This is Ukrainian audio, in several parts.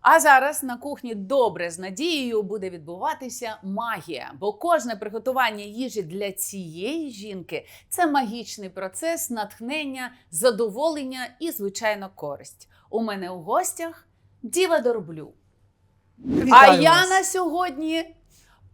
А зараз на кухні добре з надією буде відбуватися магія, бо кожне приготування їжі для цієї жінки це магічний процес натхнення, задоволення і, звичайно, користь. У мене у гостях Діва Дорблю. А Вітаю я вас. на сьогодні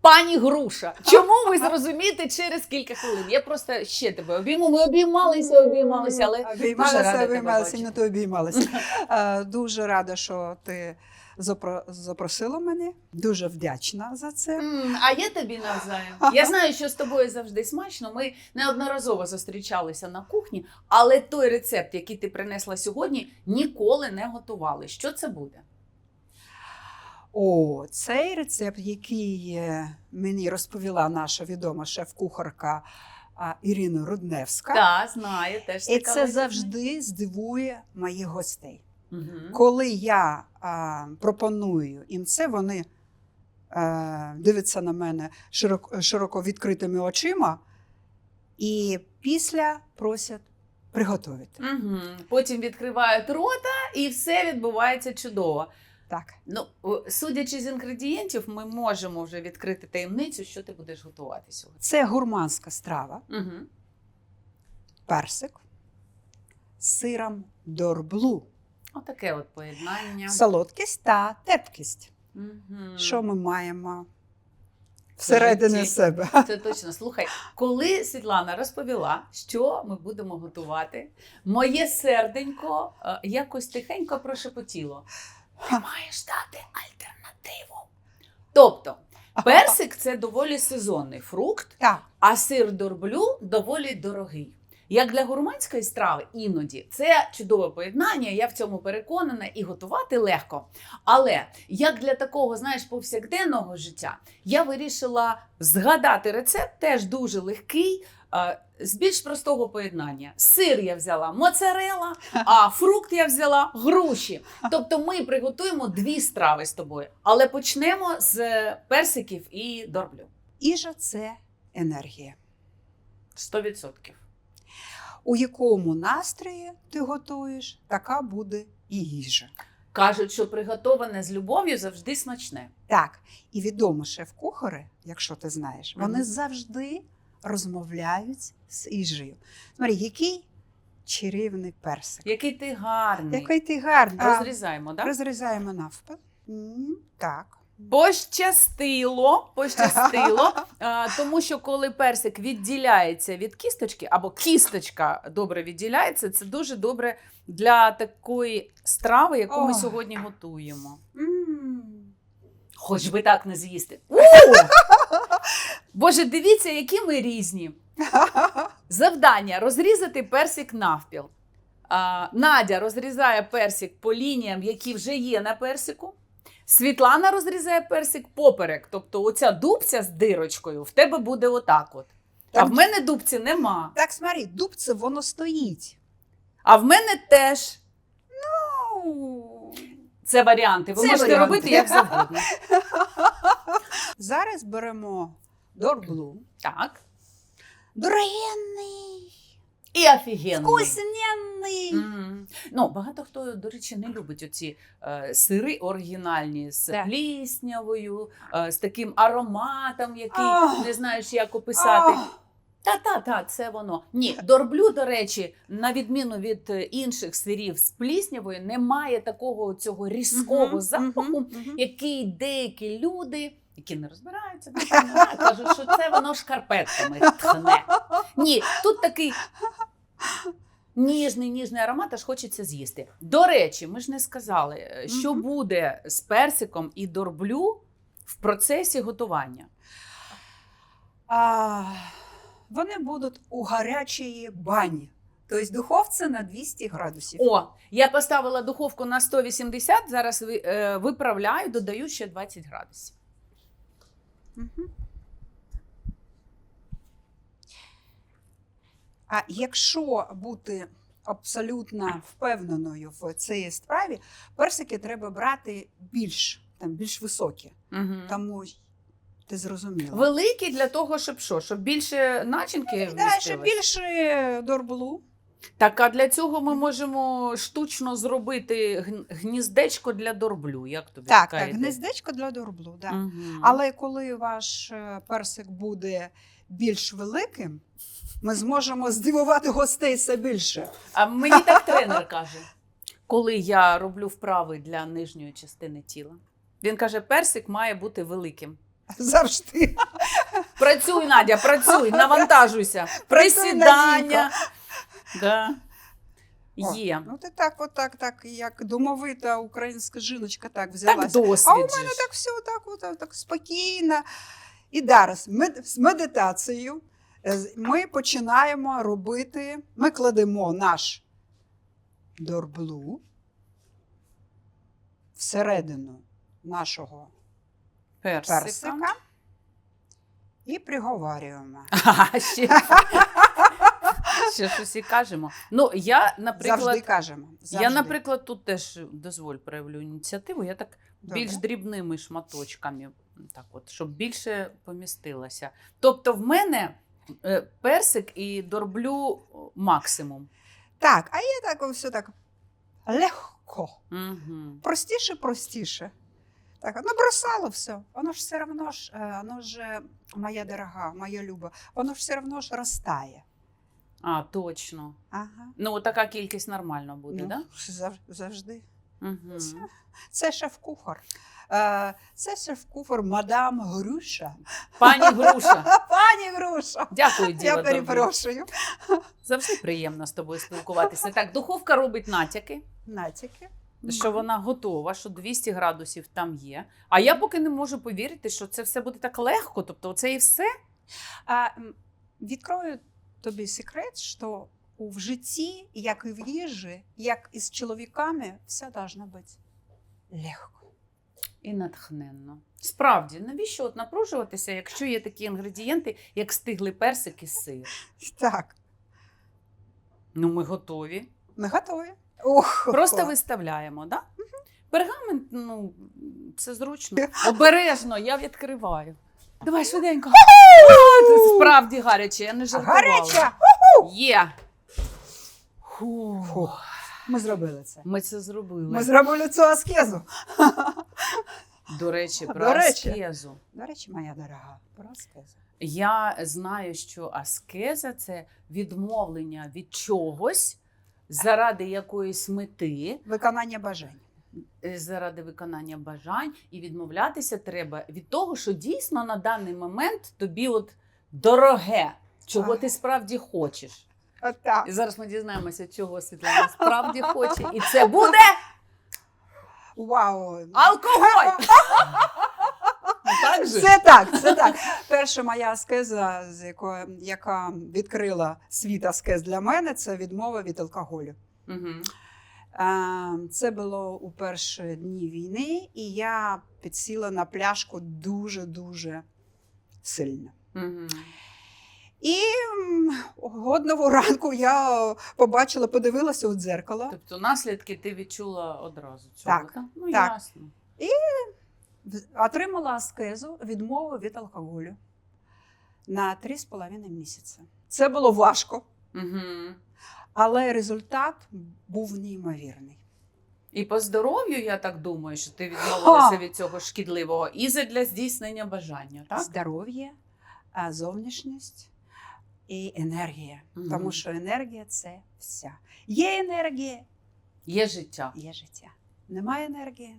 пані Груша. Чому ви зрозумієте через кілька хвилин? Я просто ще тебе обійму. Ми обіймалися, обіймалися, але дуже Обіймалася, рада бачити. не то обіймалася. Е, Дуже рада, що ти запро- запросила мене. Дуже вдячна за це. М, А я тобі навзаєм. Я знаю, що з тобою завжди смачно. Ми неодноразово зустрічалися на кухні, але той рецепт, який ти принесла сьогодні, ніколи не готували. Що це буде? О, цей рецепт, який е, мені розповіла наша відома шеф-кухарка Ірина Рудневська. Так, знаю, теж І це завжди здивує моїх гостей. Мгм. Коли я а, пропоную їм це, вони а, дивляться на мене широко, широко відкритими очима і після просять приготувати. Мгм. Потім відкривають рота, і все відбувається чудово. Так. Ну, судячи з інгредієнтів, ми можемо вже відкрити таємницю, що ти будеш готувати сьогодні. Це гурманська страва, Угу. персик з сиром дорблу, Отаке от поєднання. солодкість та тепкість. Мгм. Що ми маємо всередині себе? Це точно. Слухай, коли Світлана розповіла, що ми будемо готувати, моє серденько е, якось тихенько прошепотіло. Маєш дати альтернативу. Тобто, персик це доволі сезонний фрукт, Так. а сир дорблю доволі дорогий. Як для гурманської страви, іноді це чудове поєднання, я в цьому переконана, і готувати легко. Але як для такого, знаєш, повсякденного життя, я вирішила згадати рецепт, теж дуже легкий, е, з більш простого поєднання. Сир я взяла моцарела, а фрукт я взяла груші. Тобто ми приготуємо дві страви з тобою, але почнемо з персиків і дорблю. Іжа це енергія. 100%. У якому настрої ти готуєш, така буде і їжа. Кажуть, що приготоване з любов'ю завжди смачне. Так, і відомо шеф-кухари, якщо ти знаєш, вони Мгм. завжди розмовляють з їжею. Смотри, який чарівний персик. Який ти гарний. Який ти гарний. Розрізаємо, так? Розрізаємо навпіл. Так. Пощастило, пощастило, тому що коли персик відділяється від кісточки, або кісточка добре відділяється, це дуже добре для такої страви, яку ми сьогодні готуємо. Хоч би так не з'їсти. Боже, дивіться, які ми різні. Завдання розрізати персик навпіл. А, Надя розрізає персик по лініям, які вже є на персику. Світлана розрізає персик поперек. Тобто, оця дубця з дирочкою в тебе буде отак. от. А в мене дубці нема. Так, смотри, дубце воно стоїть. А в мене теж. Ну, Це варіанти. Ви Це можете варіанти. робити як завгодно. Зараз беремо дорблу. Так. Дорогенний, І офігенний. вкусненний. Мгм. Ну, багато хто, до речі, не любить оці е, сири оригінальні з Так. пліснявою, е, з таким ароматом, який Ах. не знаєш, як описати. Ах. Та, та, та, це воно. Ні, дорблю, до речі, на відміну від е, інших сирів з пліснявою, немає такого цього різкого запаху, який деякі люди. Які не розбираються, кажуть, що це воно шкарпетками тхне. Ні, тут такий ніжний, ніжний аромат, аж хочеться з'їсти. До речі, ми ж не сказали, е, що буде з персиком і дорблю в процесі готування. А, вони будуть у гарячій бані. Тобто духовці на 200 градусів. О, я поставила духовку на 180, зараз е, виправляю, додаю ще 20 градусів. А якщо бути абсолютно впевненою в цій справі, персики треба брати більш, там, більш високі. Угу. Тому ти зрозуміла. Великий для того, щоб що? Щоб більше начинки Да, вмістилось? більше дорблу. Так, а для цього ми можемо штучно зробити гн- гніздечко для дорблю. Як тобі Так, така так, ідея? гнездечко для дорблу. Да. Мгм. Але коли ваш е, персик буде більш великим, ми зможемо здивувати гостей все більше. А мені так тренер каже, коли я роблю вправи для нижньої частини тіла. Він каже, персик має бути великим. Завжди. Працюй, Надя, працюй, навантажуйся. Присідання. Да. О, Є. Ну ти так, отак, так, як домовита українська жіночка, так Так взялася. досвід. а у мене так все так, от, так спокійно. І зараз мед- з медитацією е, ми починаємо робити, ми кладемо наш дорблу всередину нашого Персика. персика і приговорюємо. А, ще, ще щось і кажемо. Ну, я, наприклад, Завжди кажемо. Завжди. я, наприклад, тут теж дозволь проявлю ініціативу. Я так Добре. більш дрібними шматочками, так от, щоб більше помістилося. Тобто, в мене е, персик і дорблю максимум. Так, а я так все так легко. Угу. Простіше, простіше. Так, набросало все. Воно ж все одно ж, воно ж, е, моя дорога, моя люба, воно ж все одно ж розтає. А, точно. Ага. Ну, така кількість нормально буде, Ну, зав- завжди. Угу. Це шеф-кухар. Е, Це шеф-кухар мадам Груша. Пані Груша, Пані Груша. дякую, Діва. Я перепрошую. Завжди приємно з тобою спілкуватися. Так, духовка робить натяки, Натяки. Що вона готова, що 200 градусів там є. А я поки не можу повірити, що це все буде так легко. Тобто, це і все. А, відкрою тобі секрет, що в житті, як і в їжі, як і з чоловіками, все должно бути легко. І натхненно. Справді, навіщо от напружуватися, якщо є такі інгредієнти, як стиглий персик і сир? Так, Ну, ми готові. ми готові. Ох, Просто виставляємо, так? Да? Пергамент, ну, це зручно. Обережно, я відкриваю. Давай швиденько. Це справді гаряче, я не жартувала. гаряча. Є. Фу. Фу. Ми зробили це. Ми це зробили. Ми зробили цю аскезу. До речі, про До речі. аскезу. До речі, моя дорога, про аскезу. Я знаю, що аскеза це відмовлення від чогось заради якоїсь мети, Виконання бажань. е, заради виконання бажань, і відмовлятися треба від того, що дійсно на даний момент тобі от дороге, чого Ага. ти справді хочеш. Отак. І зараз ми дізнаємося, чого Світлана справді хоче. І це буде Вау. алкоголь. Так же? Це так, це так. Перша моя аскеза, з якої, яка відкрила світ аскез для мене, це відмова від алкоголю. Е, Це було у перші дні війни, і я підсіла на пляшку дуже-дуже сильно. І одного ранку я побачила, подивилася у дзеркало. Тобто наслідки ти відчула одразу цього, Так, Ну, так. ясно. В- Отримала аскезу відмову від алкоголю на 3,5 місяці. Це було важко, Угу. але результат був неймовірний. І по здоров'ю, я так думаю, що ти відмовилася від цього шкідливого і для здійснення бажання, так? Здоров'я, зовнішність і енергія. Мгм. Тому що енергія це вся. Є енергія, Є життя. є життя. Немає енергії.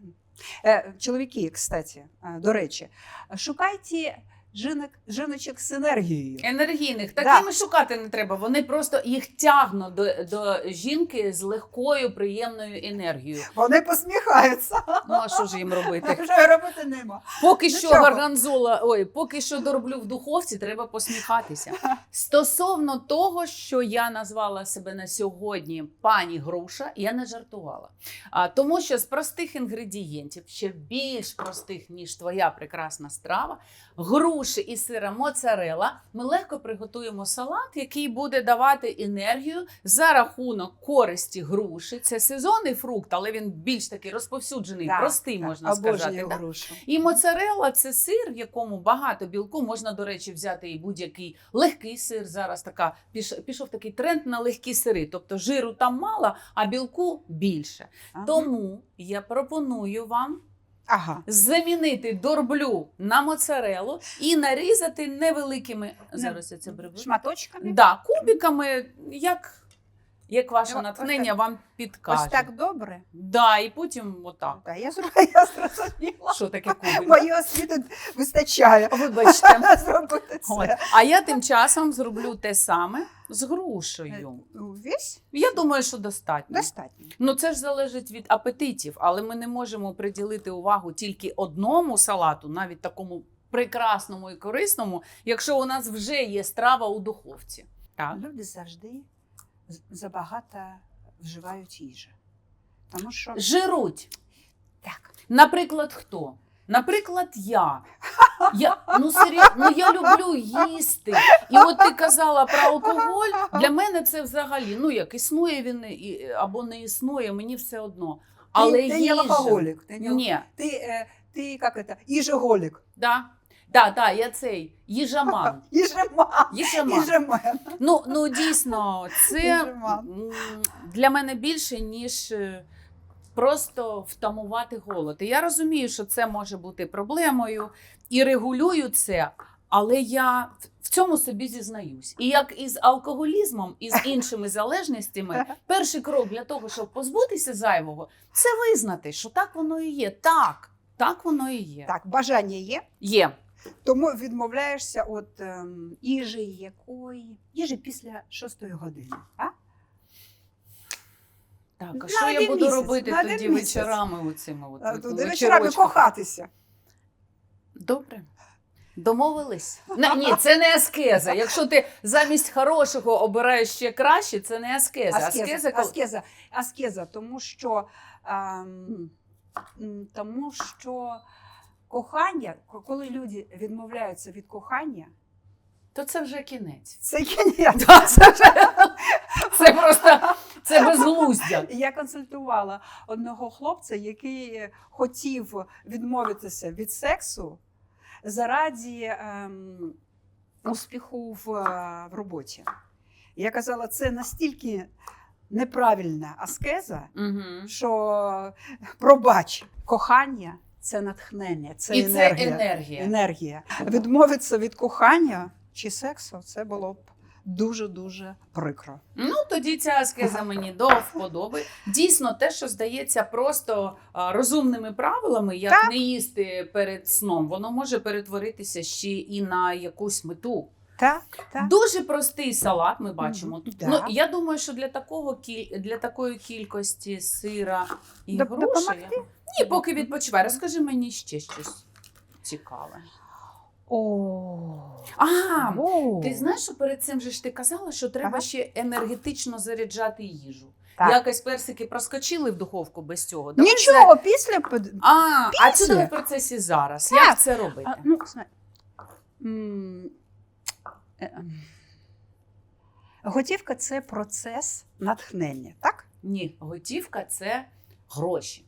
Е, чоловіки, кстати, е, до речі, шукайте жінок, жіночок з енергією. Енергійних Да. такими шукати не треба. Вони просто їх тягнуть до, до жінки з легкою, приємною енергією. Вони посміхаються. Ну а що ж їм робити? Вже робити нема. Поки що гарганзола, ой, поки що дороблю в духовці, треба посміхатися. Стосовно того, що я назвала себе на сьогодні пані Груша, я не жартувала. А, тому що з простих інгредієнтів, ще більш простих, ніж твоя прекрасна страва, груша. Груші і сира моцарела ми легко приготуємо салат, який буде давати енергію за рахунок користі груші. Це сезонний фрукт, але він більш такий розповсюджений, Так, простий, так, можна сказати. да? грушу. І моцарелла це сир, в якому багато білку. Можна, до речі, взяти і будь-який легкий сир. Зараз така піш- пішов такий тренд на легкі сири. Тобто жиру там мало, а білку більше. Ага. Тому я пропоную вам Ага. замінити дорблю на моцарелу і нарізати невеликими. Зараз я це приберу. Шматочками. Да, кубиками, як, як ваше Ось натхнення вам підкаже. Ось так добре. Да, і потім отак. Так, я зрозуміла. Я зрозуміла. Що таке кубик? Моєї освіти вистачає. Вибачте. Зробити От. це. А я тим часом зроблю те саме з грушею. Весь Я думаю, що достатньо. достатньо. Ну це ж залежить від апетитів, але ми не можемо приділити увагу тільки одному салату, навіть такому прекрасному і корисному, якщо у нас вже є страва у духовці. Так. Люди завжди забагато вживають їжі. Тому що Жируть. так. Наприклад, хто? Наприклад, я. Я, ну, серйозно, ну я люблю їсти. І от ти казала про алкоголь. Для мене це взагалі, ну як існує він і- або не існує, мені все одно. Але ти, ти не алкоголік. Ти, не, Ні, ти, е, ти як це, їжеголік. да. Да, да, я цей їжаман. Їжеман. Їжаман. Їжемен. Ну, ну дійсно, це Їжаман. м, для мене більше, ніж е, просто втамувати голод. І я розумію, що це може бути проблемою і регулюю це, але я в- в цьому собі зізнаюсь. І як із алкоголізмом, і з іншими залежностями, перший крок для того, щоб позбутися зайвого, це визнати, що так воно і є. Так, так воно і є. Так, бажання є, Є. тому відмовляєшся від ем, їжі якої? Їжі після шостої години. А? Так, На а що я один буду місяць, робити на один тоді місяць. вечорами оцими от, Туди вечорами кохатися. Добре. Домовились? Не, ні, це не аскеза. Якщо ти замість хорошого обираєш ще краще, це не аскеза. Аскеза, Аскеза, коли- аскеза, аскеза, тому що, ем, м, тому що кохання, коли люди відмовляються від кохання, то це вже кінець. це кінець. Да, Це, вже, це просто це безглуздя. Я консультувала одного хлопця, який хотів відмовитися від сексу заради ем, успіху в, е, в роботі. Я казала, це настільки неправильна аскеза, Угу. що пробач, кохання це натхнення, це І енергія. це енергія. енергія. Відмовитися від кохання чи сексу це було б дуже-дуже прикро. Ну тоді ця аскеза мені до вподоби. Дійсно, те, що здається просто розумними правилами, як Так. не їсти перед сном, воно може перетворитися ще і на якусь мету. Так, так. Дуже простий салат, ми бачимо. Мгм, да. Ну я думаю, що для такого кіль... для такої кількості сира і Доп- груші. допомогти? Ні, поки відпочивай. Розкажи мені ще щось цікаве. О, А, О. ти знаєш, що перед цим же ж ти казала, що треба Ага. ще енергетично заряджати їжу. Так. Якось персики проскочили в духовку без цього. Давай Нічого, після за- А, а це в процесі зараз. Так. Як це робити? А, ну. Готівка це процес натхнення, так? Ні, готівка це гроші.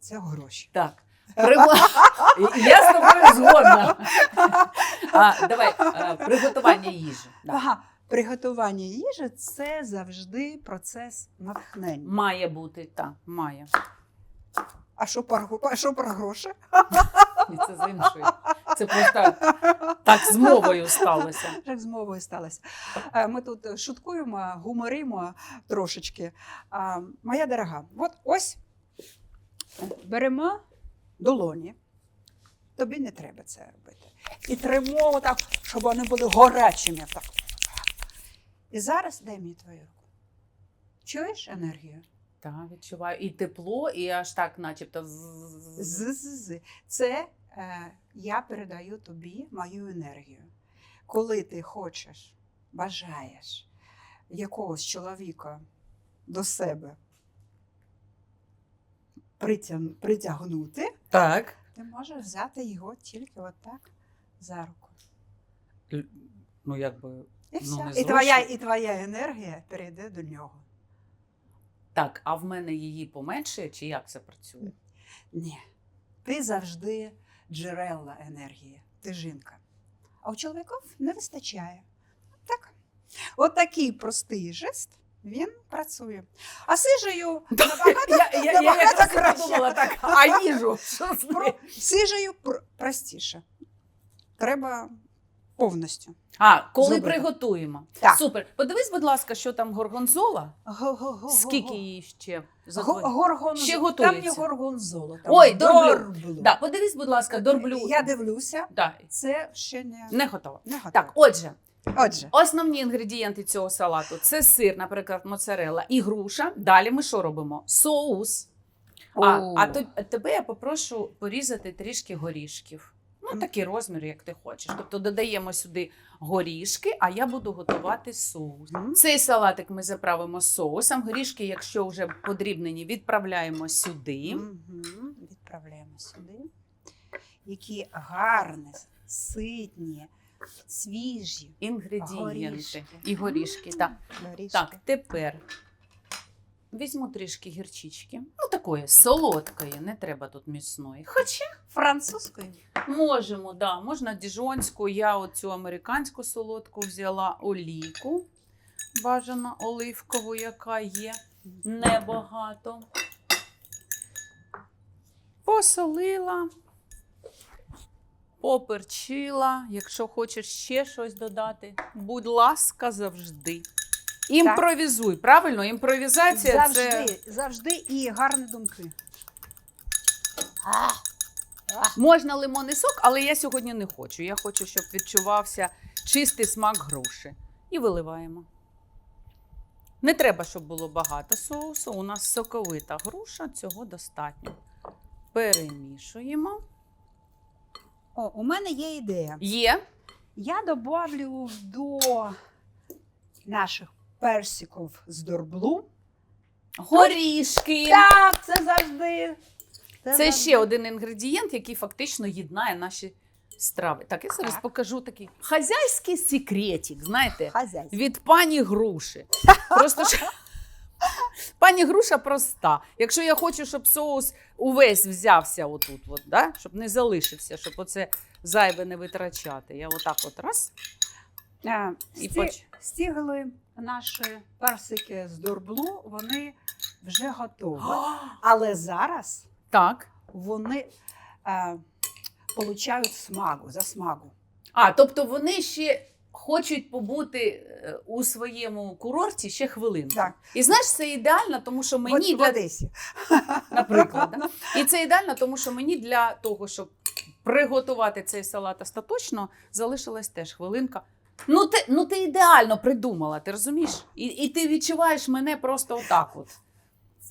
Це гроші. Так. Я з тобою згодна. А, давай, е, приготування їжі. Ага, приготування їжі це завжди процес натхнення. Має бути, так, має. А що про, а що про гроші? І це з іншої. Це просто так з мовою сталося. Як з мовою сталося. Е, Ми тут шуткуємо, гуморимо трошечки. Моя дорога, от ось беремо долоні. Тобі не треба це робити. І тримо отак, щоб вони були горячими. Так. І зараз дай мені твою руку. Чуєш енергію? Так, відчуваю і тепло, і аж так, начебто. З-з-з. Це е, я передаю тобі мою енергію. Коли ти хочеш, бажаєш якогось чоловіка до себе притяг- притягнути, Так. ти можеш взяти його тільки отак за руку. Ну, якби. І Ну, все. і, твоя, і твоя енергія перейде до нього. Так, а в мене її поменшує, чи як це працює? Ні. Ти завжди джерела енергії. Ти жінка. А у чоловіків не вистачає. Так. От такий простий жест. Він працює. А сижею набагато, Я, я, я набагато краще. подумала так, а їжу? Про, сижею простіше. Треба повністю. А, коли Зробити. приготуємо. Так. Супер. Подивись, будь ласка, що там горгонзола. Го-го-го-го-го. Скільки її ще? Го- задвоє? горгон... Ще Там готується. не горгонзоло. Там Ой, дорблю. дорблю. Да, подивись, будь ласка, дорблю. Я дивлюся, Да, це ще не, не готова. не готово. Так, отже, Отже, основні інгредієнти цього салату це сир, наприклад, моцарелла і груша. Далі ми що робимо? Соус. А, О. а то, тебе я попрошу порізати трішки горішків. Ну, такий розмір, як ти хочеш. Тобто додаємо сюди горішки, а я буду готувати соус. Цей салатик ми заправимо соусом. Горішки, якщо вже подрібнені, відправляємо сюди. Мгм. відправляємо сюди. Які гарні, ситні, свіжі Інгредієнти Горішки. і горішки. Так. горішки. так, тепер візьму трішки гірчички. Ну, такої солодкої, не треба тут міцної. Хоча Французькою. можемо, да, можна діжонську. Я оцю американську солодку взяла олійку. Бажано оливкову, яка є. Небагато. Посолила, поперчила. Якщо хочеш ще щось додати, будь ласка, завжди. Імпровізуй, правильно? Імпровізація це. Завжди, завжди і гарні думки. А, Можна лимонний сок, але я сьогодні не хочу. Я хочу, щоб відчувався чистий смак груші. І виливаємо. Не треба, щоб було багато соусу. У нас соковита груша, цього достатньо. Перемішуємо. О, у мене є ідея. Є. Я добавлю до наших персиків з дорблу. Горішки. Так, це завжди. Це завжди. ще один інгредієнт, який фактично єднає наші страви. Так, я зараз Так. покажу такий хазяйський секретик, знаєте, хазяйство. від пані груші. Просто ж... Пані груша проста. Якщо я хочу, щоб соус увесь взявся отут, от, да? щоб не залишився, щоб оце зайве не витрачати. Я отак от раз. А, І сті- поч- наші персики з дорблу, вони вже готові. Але зараз Так. вони е, получають смагу, засмагу. А, тобто вони ще хочуть побути е, у своєму курорті ще хвилинку. Так. І знаєш, це ідеально, тому що мені в, в Одесі. наприклад. Да? І це ідеально, тому що мені для того, щоб приготувати цей салат остаточно, залишилась теж хвилинка. Ну ти, ну ти ідеально придумала, ти розумієш? І, і ти відчуваєш мене просто отак. От.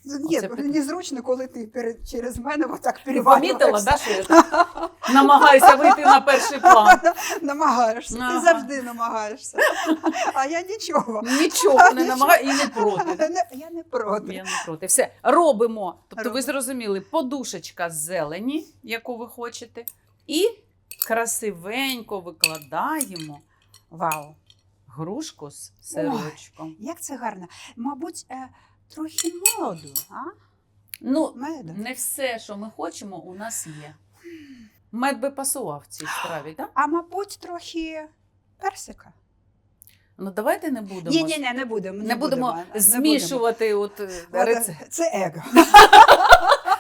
Ні, Оце питання. незручно, коли ти перед, через мене отак Помітила, перевалюєшся. да, що я так намагаюся вийти на перший план. Намагаєшся, Ага. ти завжди намагаєшся. А я нічого. Нічого не намагаю і не проти. Не- Я не проти. Я не проти. Все, робимо. Тобто, ви Робимо. зрозуміли, подушечка з зелені, яку ви хочете, і красивенько викладаємо Вау. грушку з сирочком. Як це гарно. Мабуть, е, трохи моду, а? Ну, Меду. не все, що ми хочемо, у нас є. Мед би пасував в цій страві, так? А мабуть, трохи персика. Ну давайте не будемо. Ні, ні, ні, не будемо. Не будемо не змішувати от, е, будемо. рецепт. Це его.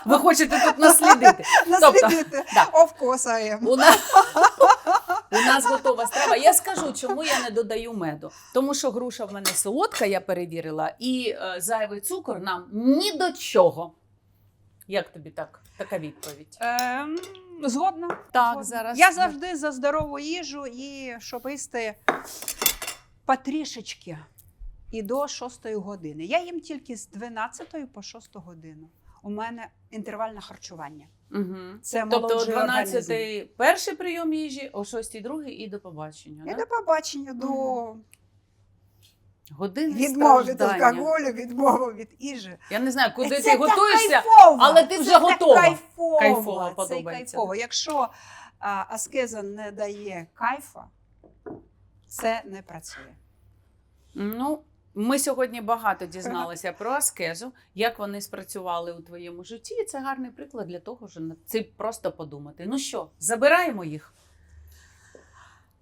Ви хочете тут наслідити. Наслідити. Of course I am. У нас, у нас готова страва. Я скажу, чому я не додаю меду. Тому що груша в мене солодка, я перевірила, і е, зайвий цукор нам ні до чого. Як тобі так? Така відповідь? Ем, згодна. Так, згодна. зараз. Я завжди за здорову їжу і щоб їсти потрішечки і до 6 години. Я їм тільки з 12 по 6 годину. У мене інтервальне харчування. Угу. Це Тобто о 12 організм. перший прийом їжі, о 6 другий і до побачення. І Да? до побачення, до Години відмови від алкоголю, відмови від їжі. Я не знаю, куди Це ти готуєшся. кайфово! але ти вже Це готова. Кайфово, Кайфово це кайфово. Якщо а, аскеза не дає кайфа, це не працює. Ну, ми сьогодні багато дізналися про аскезу, як вони спрацювали у твоєму житті. І це гарний приклад для того, що над цим просто подумати. Ну що, забираємо їх?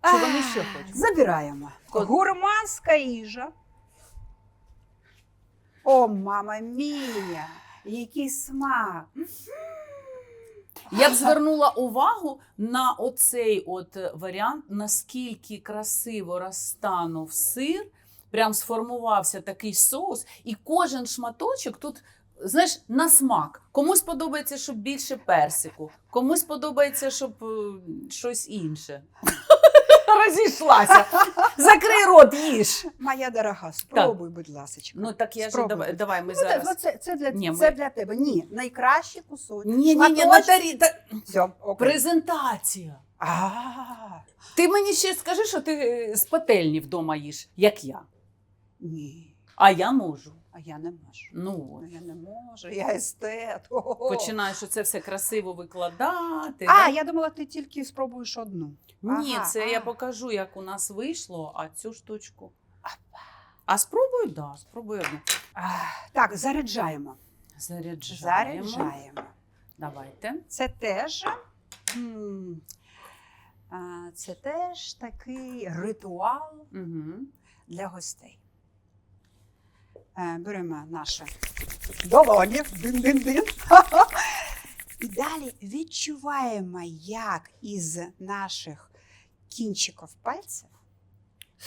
Чи вони ще хочуть? Забираємо. Гурманська їжа. О, мама мія! Який смак! Я б звернула увагу на оцей от варіант, наскільки красиво розтанув сир, прям сформувався такий соус, і кожен шматочок тут. Знаєш, на смак. Комусь подобається, щоб більше персику, комусь подобається, щоб е, щось інше. Розійшлася. Закрий рот, їж. Моя дорога, спробуй, будь ласка. Ну так я ж давай, давай ми Ну, зараз. ну, це, це, для, Ні, ми- це для тебе. Ні, найкращий кусочок. Ні, ні, ні. Наталі, та... Все, окей. презентація. А, Ти мені ще скажи, що ти е, з пательні вдома їш, як я. Ні, А я можу. а я не можу. Ну от. Я не можу, я естет. О-о-о. Починаєш це все красиво викладати. А, да? я думала, ти тільки спробуєш одну. Ні, ага, це я покажу, як у нас вийшло, а цю штучку. А спробую, так, да, спробую одну. А, так, заряджаємо. Заряджаємо. Заряджаємо. Давайте. Це теж. м, а, Це теж такий ритуал Угу. для гостей. Е, Беремо наше долоні. Дин-дин-дин. І далі відчуваємо, як із наших кінчиків пальців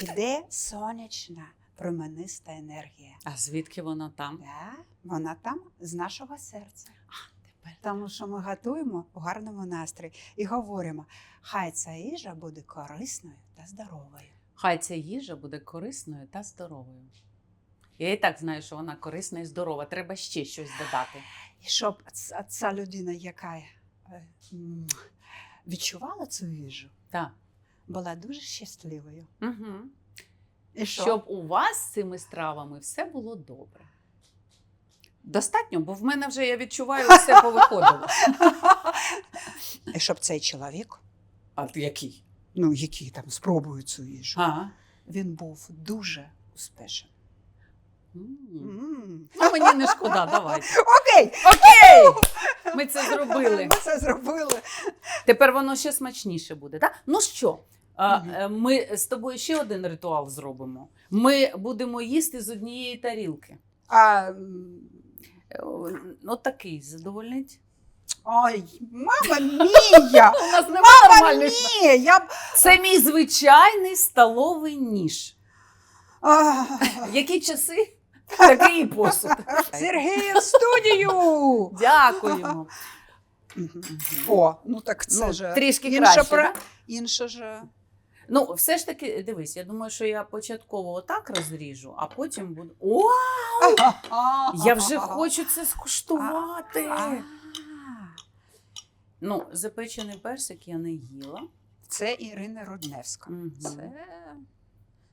іде сонячна промениста енергія. А звідки вона там? Да, вона там з нашого серця. Тепер. Тому що ми готуємо у гарному настрої і говоримо: хай ця їжа буде корисною та здоровою. Хай ця їжа буде корисною та здоровою. Я і так знаю, що вона корисна і здорова. Треба ще щось додати. І щоб ця людина, яка е, відчувала цю їжу, Так. була дуже щасливою. Угу. І що? Щоб у вас з цими стравами все було добре. Достатньо, бо в мене вже я відчуваю, все повиходило. І щоб цей чоловік, А який? ну який там спробує цю їжу, А. він був дуже успішним. Ну, мені не шкода, давайте. Окей, Окей! Ми це зробили. ми це зробили. Тепер воно ще смачніше буде. Так? Ну що, а, е, ми з тобою ще один ритуал зробимо. Ми будемо їсти з однієї тарілки. А, м, Е, Ну, такий задовольнить. ой, мама мія! У нас немає Мама мія! Я. Це мій звичайний столовий ніж. Які часи? Такий посуд. Сергій в студію! Дякуємо. О, ну так це Ну, ж трішки інша краще. да? інша ж. Ну, все ж таки, дивись, я думаю, що я початково отак розріжу, а потім буду. О, я вже хочу це скуштувати. А. Ну, запечений персик я не їла. Це Ірина Рудневська. Мгм. Це,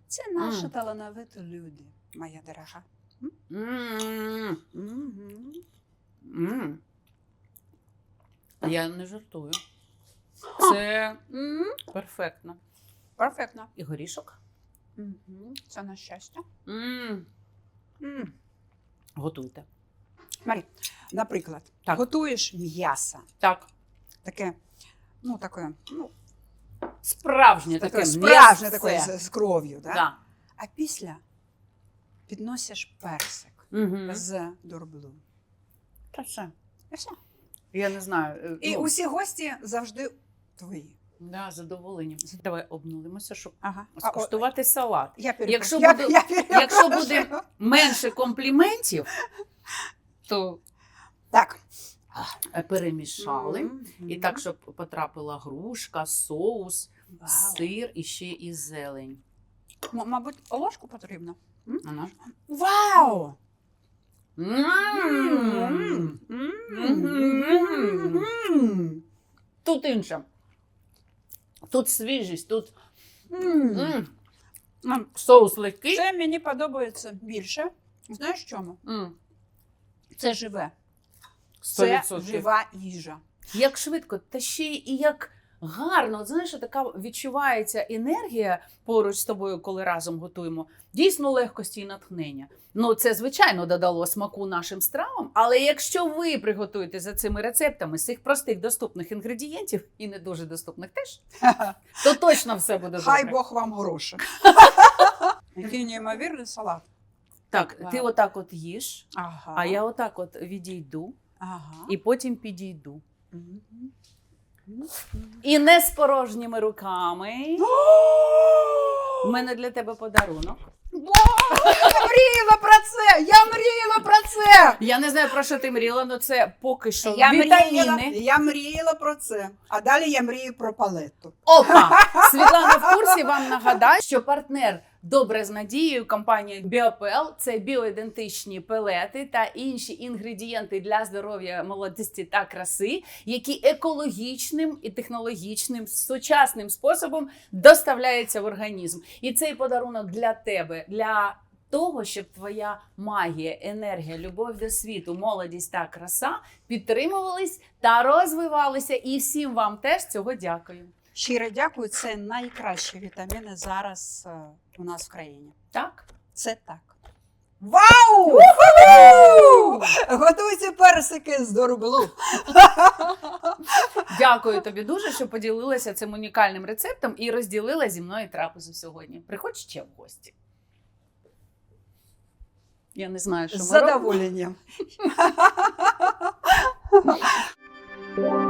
це наші Мгм. талановиті люди, моя дорога. Я не жартую. Це перфектно. Перфектно. І горішок. Це на щастя. Готуйте. Марі, наприклад, Так. готуєш м'ясо. Так. Таке, ну таке, ну, Справжнє таке таке справжнє таке з, з кров'ю, да? Да. а після підносиш персик Угу. з дурблу. Та все. І все. Я не знаю. е, І ну, усі гості завжди твої. да, задоволення. Давай обнулимося, щоб Ага. А, скуштувати салат. я. Якщо я, буде- я якщо буде- Менше компліментів, то Так. е, перемішали. Мгм. І так, щоб потрапила грушка, соус, Вау. сир і ще і зелень. М- Мабуть, ложку потрібно. Ага. Вау! Тут інше. Тут свіжість, тут соус легкий. Це мені подобається більше. Знаєш чому? Це живе. Це жива їжа. Як швидко, та ще і як гарно. От знаєш, така відчувається енергія поруч з тобою, коли разом готуємо. Дійсно легкості і натхнення. Ну, це звичайно додало смаку нашим стравам. Але якщо ви приготуєте за цими рецептами з цих простих доступних інгредієнтів і не дуже доступних теж, то точно все буде Хай. Бог вам гроші. Який неймовірний салат. Так, ти отак от їж, Ага. а я отак от відійду Ага. і потім підійду. Мгм. І не з порожніми руками. У мене для тебе подарунок. Я мріяла про це! Я мріяла про це! Я не знаю про що ти мріяла, але це поки що Я мріяла, вітаміни. я мріяла про це. А далі я мрію про палету. Опа! Світлана в курсі вам нагадає, що партнер добре з надією компанія Біопел це біоідентичні пелети та інші інгредієнти для здоров'я, молодості та краси, які екологічним і технологічним сучасним способом доставляються в організм. І цей подарунок для тебе, для того, щоб твоя магія, енергія, любов до світу, молодість та краса підтримувались та розвивалися. І всім вам теж цього дякую. Щиро дякую. Це найкращі вітаміни зараз е, у нас в країні. Так? Це так. Вау! Уху! Готуйте персики з доробелу. Дякую тобі дуже, що поділилася цим унікальним рецептом і розділила зі мною трапезу сьогодні. Приходь ще в гості. Я не знаю, що ми робимо. задоволенням.